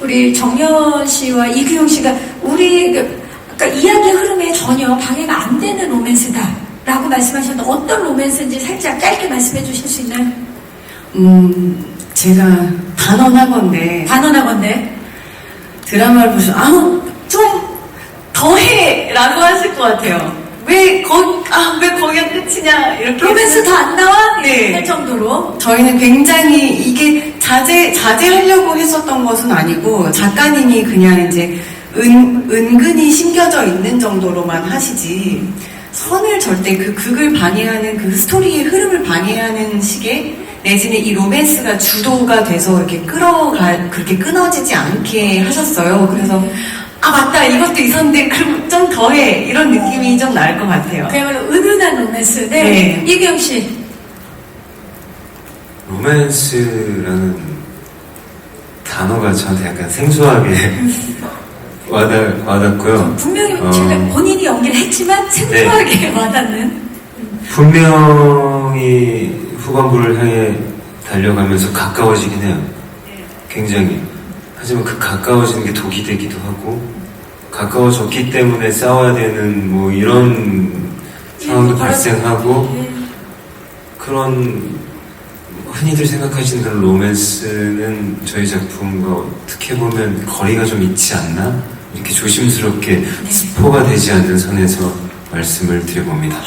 우리 정연 씨와 이규영 씨가 우리 그, 그러니까 이야기 흐름에 전혀 방해가 안 되는 로맨스다라고 말씀하셨는데 어떤 로맨스인지 살짝 짧게 말씀해 주실 수 있나요? 음, 제가 단언하건데 단언하건데 드라마를 보시면 아우 좀 더해라고 하실 것 같아요. 왜 거, 아, 왜 거기가 끝이냐 이렇게 로맨스 더안 나와? 네. 할 정도로 저희는 굉장히 이게 자제 자제하려고 했었던 것은 아니고 작가님이 그냥 이제 은, 은근히 심겨져 있는 정도로만 하시지 선을 절대 그 극을 방해하는 그 스토리의 흐름을 방해하는 식의 내지는 이 로맨스가 주도가 돼서 이렇게 끌어가 그렇게 끊어지지 않게 하셨어요. 그래서 아 맞다 이것도 있었는데 그럼 좀 더해 이런 느낌이 좀 날 것 같아요. 그야말로 은은한 로맨스. 네. 네. 이규영 씨. 로맨스라는 단어가 저한테 약간 생소하게 와닿, 와닿고요. 분명히 어. 제가 본인이 연기를 했지만 생소하게 와닿는. 분명히 후반부를 향해 달려가면서 가까워지긴 해요. 굉장히. 하지만 그 가까워지는 게 독이 되기도 하고, 가까워졌기 때문에 싸워야 되는 뭐 이런 상황도 발생하고, 예. 그런 흔히들 생각하시는 그런 로맨스는 저희 작품과 어떻게 보면 거리가 좀 있지 않나? 이렇게 조심스럽게 스포가 되지 않는 선에서 말씀을 드려봅니다. 아,